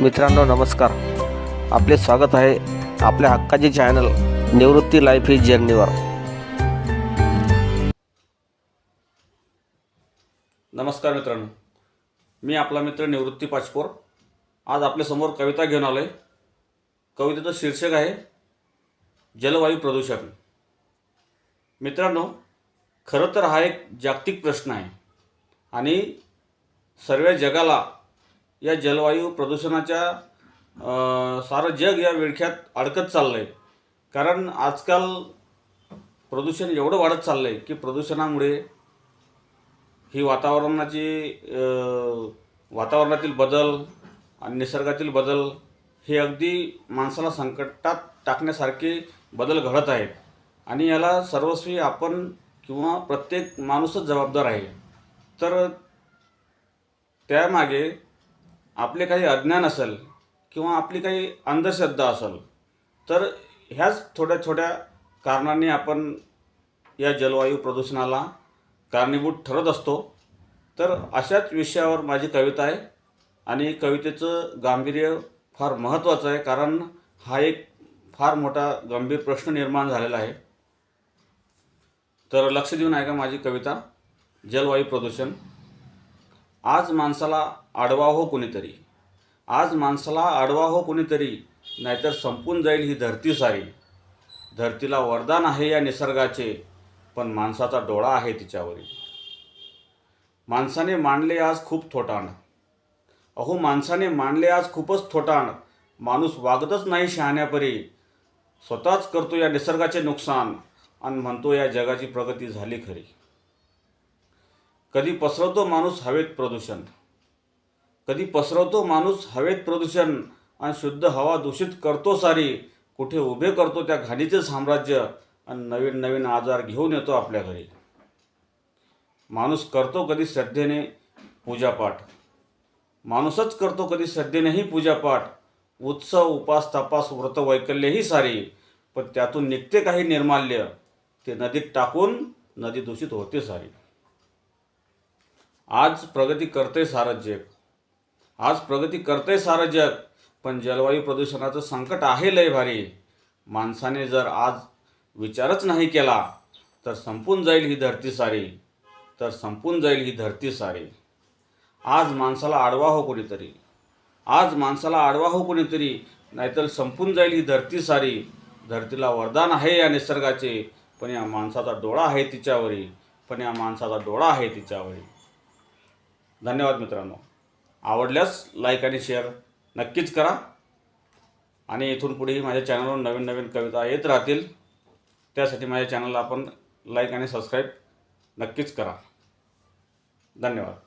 मित्रांनो नमस्कार. आपले स्वागत आहे आपल्या हक्काचे चॅनल निवृत्ती लाईफ ही जर्नीवर. नमस्कार मित्रांनो. मी आपला मित्र निवृत्ती पाचपोर आज आपल्यासमोर कविता घेऊन आलो आहे कवितेचं शीर्षक आहे जलवायू प्रदूषण. मित्रांनो खरं तर हा एक जागतिक प्रश्न आहे. आणि सर्व जगाला या जलवायू प्रदूषणाच्या सारं जग या विळख्यात अडकत चाललं आहे कारण आजकाल प्रदूषण एवढं वाढत चाललं आहे की प्रदूषणामुळे ही वातावरणाची वातावरणातील बदल आणि निसर्गातील बदल हे अगदी माणसाला संकटात टाकण्यासारखे बदल घडत आहेत. आणि याला सर्वस्वी आपण किंवा प्रत्येक माणूसच जबाबदार आहे. तर त्यामागे आपले काही अज्ञान असेल किंवा आपली काही अंधश्रद्धा असेल तर ह्याच थोड्या छोट्या कारणांनी आपण या जलवायू प्रदूषणाला कारणीभूत ठरत असतो. तर अशाच विषयावर माझी कविता आहे आणि कवितेचं गांभीर्य फार महत्त्वाचं आहे कारण हा एक फार मोठा गंभीर प्रश्न निर्माण झालेला आहे. तर लक्ष देऊन ऐका माझी कविता जलवायू प्रदूषण. आज माणसाला आडवा हो कुणीतरी. आज माणसाला आडवा हो कुणीतरी नाहीतर संपून जाईल ही धरती सारी. धरतीला वरदान आहे या निसर्गाचे पण माणसाचा डोळा आहे तिच्यावरील माणसाने मांडले आज खूप थोटाण. अहो माणसाने मांडले आज खूपच थोटाण. माणूस वागतच नाही शहाण्यापरी. स्वतःच करतो या निसर्गाचे नुकसान. आणि म्हणतो या जगाची प्रगती झाली खरी. कधी पसरवतो माणूस हवेत प्रदूषण. कधी पसरवतो माणूस हवेत प्रदूषण आणि शुद्ध हवा दूषित करतो सारी कुठे उभे करतो त्या घाणीचे साम्राज्य आणि नवीन नवीन आजार घेऊन येतो आपल्या घरी. माणूस करतो कधी श्रद्धेने पूजापाठ. माणूसच करतो कधी श्रद्धेनेही पूजापाठ. उत्सव उपास तपास व्रत वैकल्यही सारी पण त्यातून निघते काही निर्माल्य ते नदीत टाकून नदी दूषित होते सारी. आज प्रगती करते सारं जग. आज प्रगती करते सारं जग. पण जलवायू प्रदूषणाचं संकट आहे लय भारी. माणसाने जर आज विचारच नाही केला तर संपून जाईल ही धरती सारी. तर संपून जाईल ही धरती सारी. आज माणसाला आडवा हो कोणीतरी. आज माणसाला आडवा हो कोणीतरी. नाहीतर संपून जाईल ही धरती सारी. धरतीला वरदान आहे या निसर्गाचे. पण या माणसाचा डोळा आहे तिच्यावरी. पण या माणसाचा डोळा आहे तिच्यावरी. धन्यवाद मित्रांनो. आवडल्यास लाईक आणि शेअर नक्कीच करा. आणि इथून पुढेही माझ्या चॅनलवर नवीन नवीन कविता येत राहतील त्यासाठी माझ्या चॅनलला आपण लाईक आणि सबस्क्राईब नक्कीच करा. धन्यवाद.